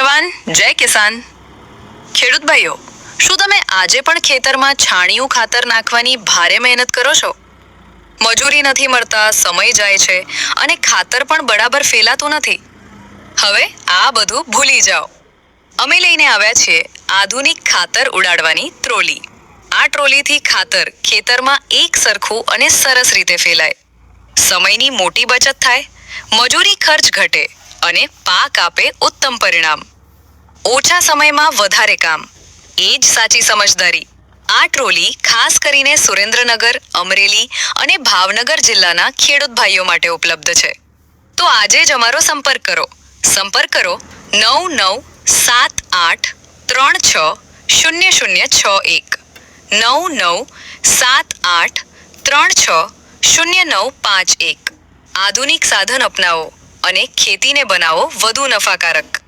જવાન, જય કિસાન. ખેડૂત ભાઈઓ, શું તમે આજે પણ ખેતરમાં છાણિયું ખાતર નાખવાની ભારે મહેનત કરો છો? મજૂરી નથી મળતા, સમય જાય છે અને ખાતર પણ બરાબર ફેલાતું નથી. હવે આ બધું ભૂલી જાઓ. અમે લઈને આવ્યા છીએ આધુનિક ખાતર ઉડાડવાની ટ્રોલી. આ ટ્રોલીથી ખાતર ખેતરમાં એક સરખું અને સરસ રીતે ફેલાય. સમયની મોટી બચત થાય, મજૂરી ખર્ચ ઘટે. અને પાક આપે ઉત્તમ પરિણામ. ઓછા સમયમાં વધારે કામ. એ જ સાચી સમજદારી. આ ટ્રોલી ખાસ કરીને સુરેન્દ્રનગર, અમરેલી અને ભાવનગર જિલ્લાના ખેડૂત ભાઈઓ માટે ઉપલબ્ધ છે. તો આજે જ અમારો સંપર્ક કરો. સંપર્ક કરો નવ નવ સાત આઠ ત્રણ છ શૂન્ય શૂન્ય છ એક. નવ નવ સાત આઠ ત્રણ છ શૂન્ય નવ પાંચ એક. આધુનિક સાધન અપનાવો. અને ખેતીને બનાવો વધુ નફાકારક.